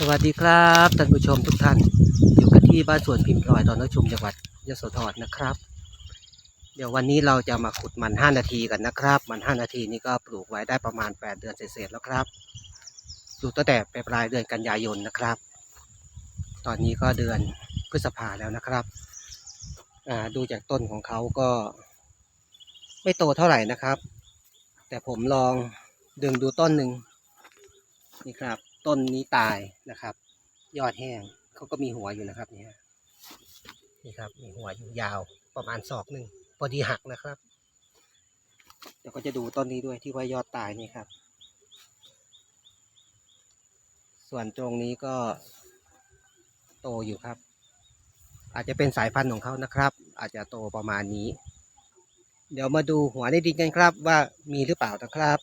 สวัสดีครับท่านผู้ชมทุกท่าน อยู่กันที่บ้านสวนพิมพ์พลอยตอนนชุมจังหวัดยโสธรนะครับ เดี๋ยววันนี้เราจะมาขุดมัน 5 นาทีกันนะครับ มัน 5 นาทีนี้ก็ปลูกไว้ได้ประมาณ 8 เดือนเศษๆแล้วครับปลูกตั้งแต่ปลายเดือนกันยายนนะครับ ตอนนี้ก็เดือนพฤษภาแล้วนะครับดูจากต้นของเขาก็ ไม่โตเท่าไหร่นะครับ แต่ผมลองดึงดูต้นหนึ่งนี่ครับ ต้นนี้ตายนะครับ ยอดแห้งเขาก็มีหัวอยู่นะครับเนี่ยนี่ครับมีหัวอยู่ยาวประมาณศอกหนึ่งพอดีหักนะครับเดี๋ยวก็จะดูต้นนี้ด้วยที่ว่ายอดตายนี่ครับ ส่วนตรงนี้ก็โตอยู่ครับ อาจจะเป็นสายพันธุ์ของเขานะครับ อาจจะโตประมาณนี้ เดี๋ยวมาดูหัวในดินกันครับว่ามีหรือเปล่านะครับ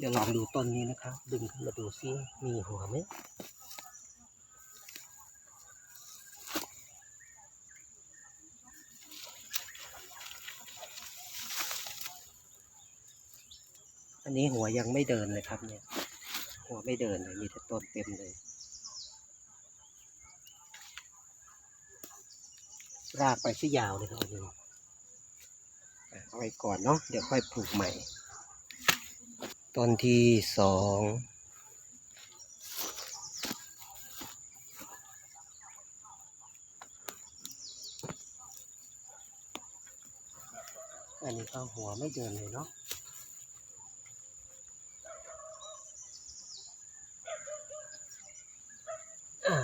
เดี๋ยวลองดูต้นนี้นะครับ ดึงขึ้นมาดูซิมีหัวไหมอันนี้หัวยังไม่เดินเลยครับ เนี่ย หัวไม่เดินเลยมีแต่ต้นเต็มเลย รากไปซะยาวเลยครับอันนี้อะเอาไว้ก่อนเนาะเดี๋ยวค่อยปลูกใหม่ ต้นที่สองอันนี้ก็หัวไม่เดินเลยเนาะ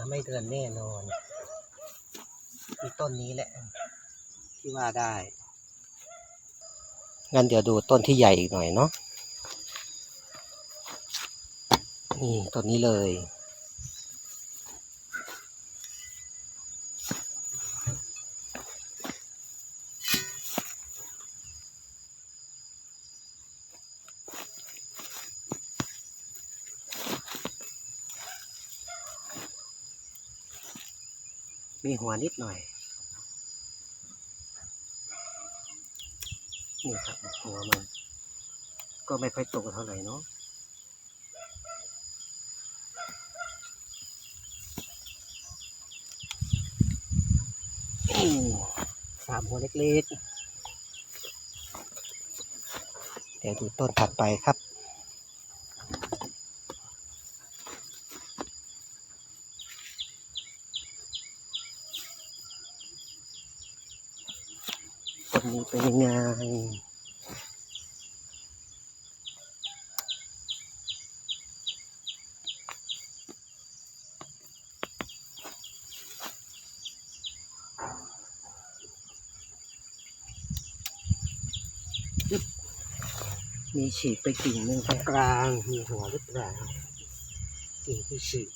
ไม่เดินแน่นอนมีต้นนี้แหละ ที่ว่าได้ งั้นเดี๋ยวดูต้นที่ใหญ่อีกหน่อยเนาะ นี่ต้นนี้เลย มีหัวนิดหน่อยนี่ครับหัวมัน ก็ไม่ค่อยโตเท่าไหร่เนาะ สามหัวเล็กๆ เดี๋ยวดูต้นถัดไปครับ ต้นนี้เป็นยังไง มีฉีกไปกิ่งหนึ่งตรงกลาง มีหัวหรือเปล่ากิ่งที่ฉีก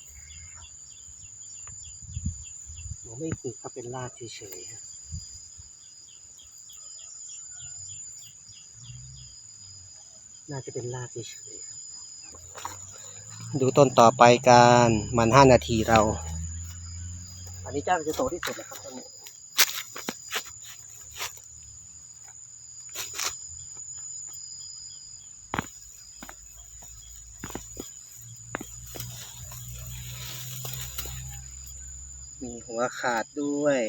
หัวไม่ฉีกก็เป็นรากเฉยๆฮะน่าจะเป็นรากเฉยๆครับดูต้นต่อไปกันมันห้านาทีเรา อันนี้เจ้าจะโตที่สุดแล้วครับต้นนี้ หัวขาดด้วย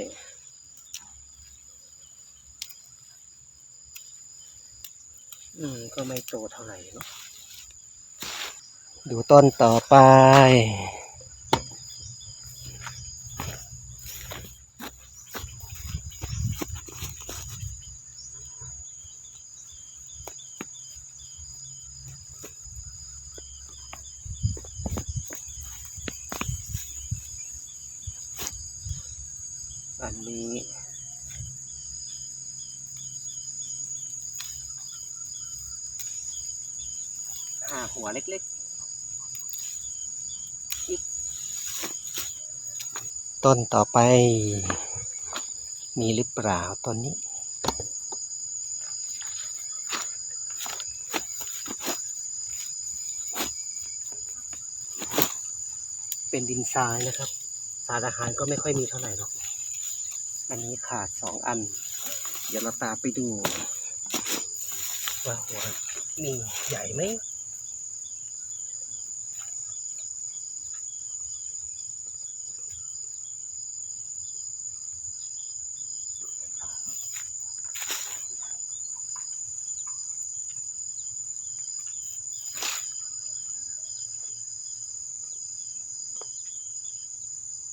อืม ก็ไม่โตเท่าไหร่เนาะดูต้นต่อไป อันนี้ห้าหัวเล็กๆอีกต้นต่อไป มีหรือเปล่าต้นนี้เป็นดินทรายนะครับ สารอาหารก็ไม่ค่อยมีเท่าไหร่หรอก อันนี้ขาดสองอัน เดี๋ยวเราตาไปดู ว่าหัวมีใหญ่ไหม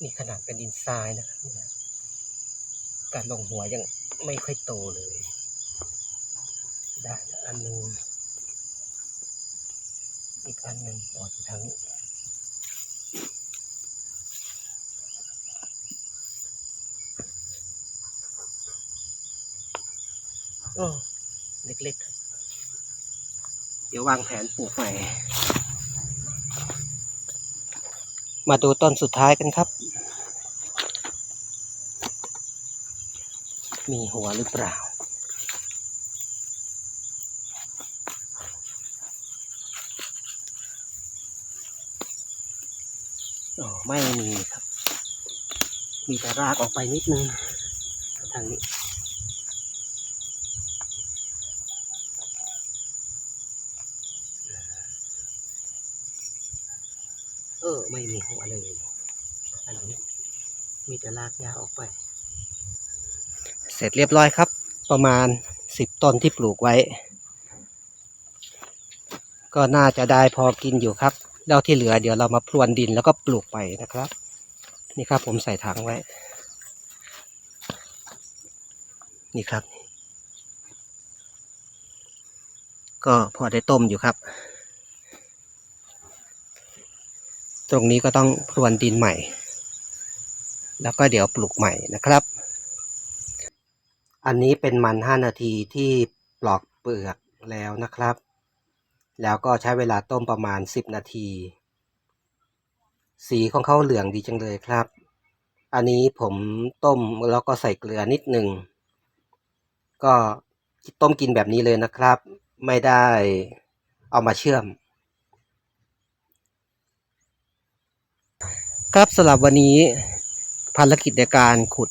นี่ขนาดเป็นดินทรายนะครับ การลงหัวยังไม่ค่อยโตเลย ได้อันหนึงอีกอันหนึ่งออกทางนี้โอ้เล็กๆครับเดี๋ยววางแผนปลูกใหม่ มาดูต้นสุดท้ายกันครับ มีหัวหรือเปล่า อ๋อ ไม่มีครับ มีแต่รากออกไปนิดนึง ทางนี้เออ ไม่มีหัวเลยอันนี้มีแต่รากหญ้าออกไป สร็จเรียบร้อยครับ ประมาณสิบต้นที่ปลูกไว้ ก็น่าจะได้พอกินอยู่ครับ แล้วที่เหลือเดี๋ยวเรามาพรวนดินแล้วก็ปลูกไปนะครับ นี่ครับผมใส่ถังไว้ นี่ครับ ก็พอได้ต้มอยู่ครับ ตรงนี้ก็ต้องพรวนดินใหม่ แล้วก็เดี๋ยวปลูกใหม่นะครับ อันนี้เป็นมันห้านาทีที่ปลอกเปลือกแล้วนะครับ แล้วก็ใช้เวลาต้มประมาณสิบนาที สีของเขาเหลืองดีจังเลยครับ อันนี้ผมต้มแล้วก็ใส่เกลือนิดหนึ่ง ก็ต้มกินแบบนี้เลยนะครับ ไม่ได้เอามาเชื่อม ครับสำหรับวันนี้ภารกิจในการขุด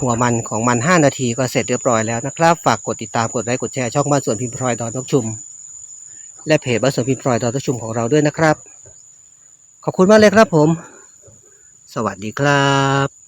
หัวมันของมัน 5 นาทีก็เสร็จเรียบร้อยแล้วนะครับ ฝากกดติดตามกดไลค์กดแชร์ช่องบ้านสวนพิมพ์พลอยดอนนกชุม และเพจบ้านสวนพิมพ์พลอยดอนนกชุมของเราด้วยนะครับ ขอบคุณมากเลยครับผม สวัสดีครับ